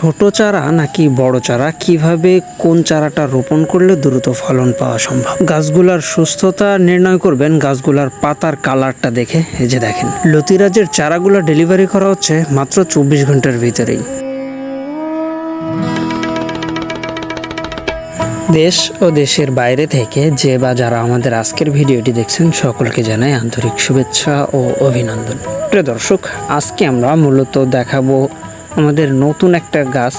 ছোট চারা নাকি বড় চারা? কীভাবে, কোন চারাটা রোপণ করলে দ্রুত ফলন পাওয়া সম্ভব? গাছগুলার সুস্থতা নির্ণয় করবেন, গাছগুলার পাতার কালারটা দেখে। এই যে দেখেন, লতিরাজের চারাগুলো ডেলিভারি করা হচ্ছে মাত্র চব্বিশ ঘণ্টার ভিতরেই। দেশ ও দেশের বাইরে থেকে যে বা যারা আমাদের আজকের ভিডিওটি দেখছেন, সকলকে জানাই আন্তরিক শুভেচ্ছা ও অভিনন্দন। প্রিয় দর্শক, আজকে আমরা মূলত দেখাবো আমাদের নতুন একটা গাছ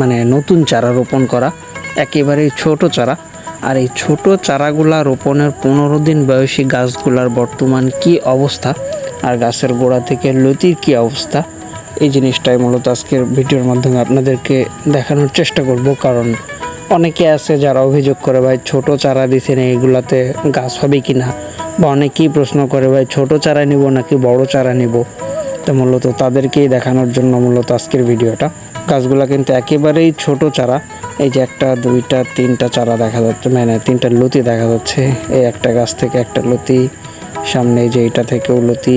মানে নতুন চারা রোপণ করা একেবারে ছোট চারা। আর এই ছোট চারাগুলা রোপণের পনেরো দিন বয়সী গাছগুলার বর্তমান কি অবস্থা, আর গাছের গোড়া থেকে লতির কি অবস্থা, এই জিনিসটাই মূলত আজকের ভিডিওর মাধ্যমে আপনাদেরকে দেখানোর চেষ্টা করব। কারণ অনেকে আছে যারা অভিযোগ করে, ভাই, ছোট চারা দিছেন এইগুলাতে গাছ হবে কি না বা অনেকেই প্রশ্ন করে, ভাই, ছোট চারা নিব নাকি বড় চারা নিব? তো মূলত, তাদেরকেই দেখানোর জন্য মূলত আজকের ভিডিওটা। গাছগুলা কিন্তু একেবারেই ছোট চারা। এই যে একটা, দুইটা, তিনটা চারা দেখা যাচ্ছে মানে তিনটা লতি দেখা যাচ্ছে। এই একটা গাছ থেকে একটা লতি, সামনে যে এটা থেকেও লতি।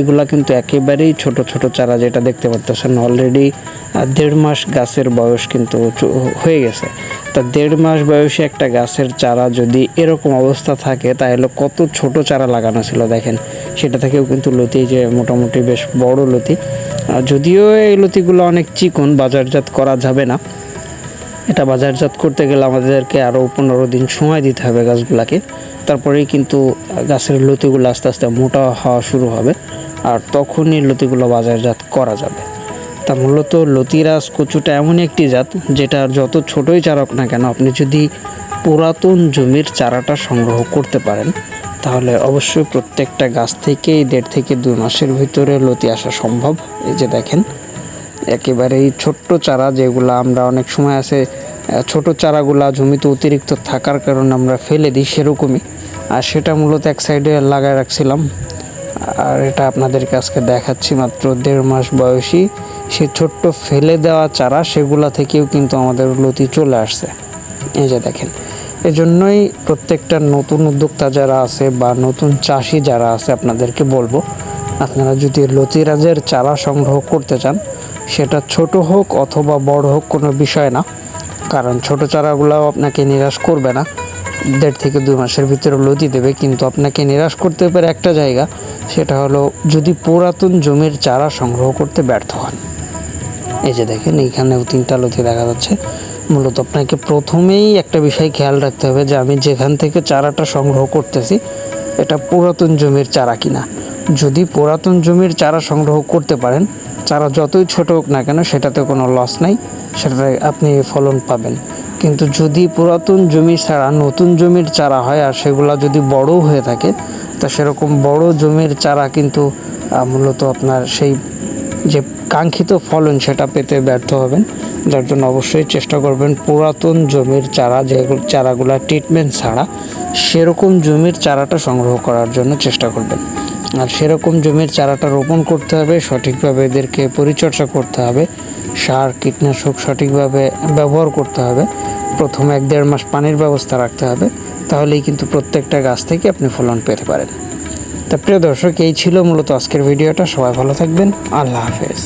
এগুলা কিন্তু একেবারেই ছোট ছোট চারা যেটা দেখতে পারতেছেন। অলরেডি দেড় মাস গাছের বয়স কিন্তু হয়ে গেছে। তা দেড় মাস বয়সী একটা গাছের চারা যদি এরকম অবস্থা থাকে, তাহলে কত ছোট চারা লাগানো ছিল দেখেন। সেটা থেকেও কিন্তু লতি যে মোটামুটি বেশ বড় লতি। আর যদিও এই লতিগুলো অনেক চিকন, বাজারজাত করা যাবে না। এটা বাজারজাত করতে গেলে আমাদেরকে আরও পনেরো দিন সময় দিতে হবে গাছগুলাকে। তারপরেই কিন্তু গাছের লতিগুলো আস্তে আস্তে মোটা হওয়া শুরু হবে। আর তখনই লতিগুলো বাজারজাত করা যাবে। তা মূলত লতিরাজ কচুটা এমনই একটি জাত, যেটা যত ছোটই চারক না কেন, আপনি যদি পুরাতন জমির চারাটা সংগ্রহ করতে পারেন, তাহলে অবশ্যই প্রত্যেকটা গাছ থেকেই দেড় থেকে দুই মাসের ভিতরে লতি আসা সম্ভব। এই যে দেখেন, একেবারেই ছোট্ট চারা, যেগুলো আমরা অনেক সময় আছে ছোট চারাগুলা জমিতে অতিরিক্ত থাকার কারণে আমরা ফেলে দিই সেরকমই। আর সেটা মূলত এক সাইডে লাগায় রাখছিলাম। আর এটা আপনাদেরকে আজকে দেখাচ্ছি মাত্র দেড় মাস বয়সী। সে ছোট্ট ফেলে দেওয়া চারা, সেগুলা থেকেও কিন্তু আমাদের লতি চলে আসছে। এই যে দেখেন, এজন্যই প্রত্যেকটা নতুন উদ্যোক্তা যারা আছে বা নতুন চাষি যারা আছে, আপনাদেরকে বলব, আপনারা যদি লতিরাজের চারা সংগ্রহ করতে চান, সেটা ছোট হোক অথবা বড় হোক, কোনো বিষয় না। কারণ ছোট চারাগুলোও আপনাকে নিরাশ করবে না। দেড় থেকে দুই মাসের ভিতরে লতি দেবে, কিন্তু আপনাকে নিরাশ করতে পারে একটা জায়গা। সেটা হলো যদি পুরাতন জমির চারা সংগ্রহ করতে ব্যর্থ হন। এই যে দেখেন, এইখানেও তিনটা লতি দেখা যাচ্ছে। মূলত আপনাকে প্রথমেই একটা বিষয় খেয়াল রাখতে হবে যে আমি যেখান থেকে চারাটা সংগ্রহ করতেছি, এটা পুরাতন জমির চারা কিনা। যদি পুরাতন জমির চারা সংগ্রহ করতে পারেন, চারা যতই ছোট হোক না কেন, সেটাতে কোনো লস নাই, সেটাতে আপনি ফলন পাবেন। কিন্তু যদি পুরাতন জমি ছাড়া নতুন জমির চারা হয় আর সেগুলো যদি বড় হয়ে থাকে তা সেরকম বড় জমির চারা কিন্তু মূলত আপনার সেই যে কাঙ্ক্ষিত ফলন সেটা পেতে ব্যর্থ হবেন। যার জন্য অবশ্যই চেষ্টা করবেন পুরাতন জমির চারা যেগুলো চারাগুলো ট্রিটমেন্ট ছাড়া সেরকম জমির চারাটা সংগ্রহ করার জন্য চেষ্টা করবেন। আর সেরকম জমির চারাটা রোপণ করতে হবে, সঠিকভাবে এদেরকে পরিচর্যা করতে হবে, সার, কীটনাশক সঠিকভাবে ব্যবহার করতে হবে। প্রথমে এক দেড় মাস পানির ব্যবস্থা রাখতে হবে, তাহলেই কিন্তু প্রত্যেকটা গাছ থেকে আপনি ফলন পেতে পারেন। তা প্রিয় দর্শক, এই ছিল মূলত আজকের ভিডিওটা। সবাই ভালো থাকবেন। আল্লাহ হাফেজ।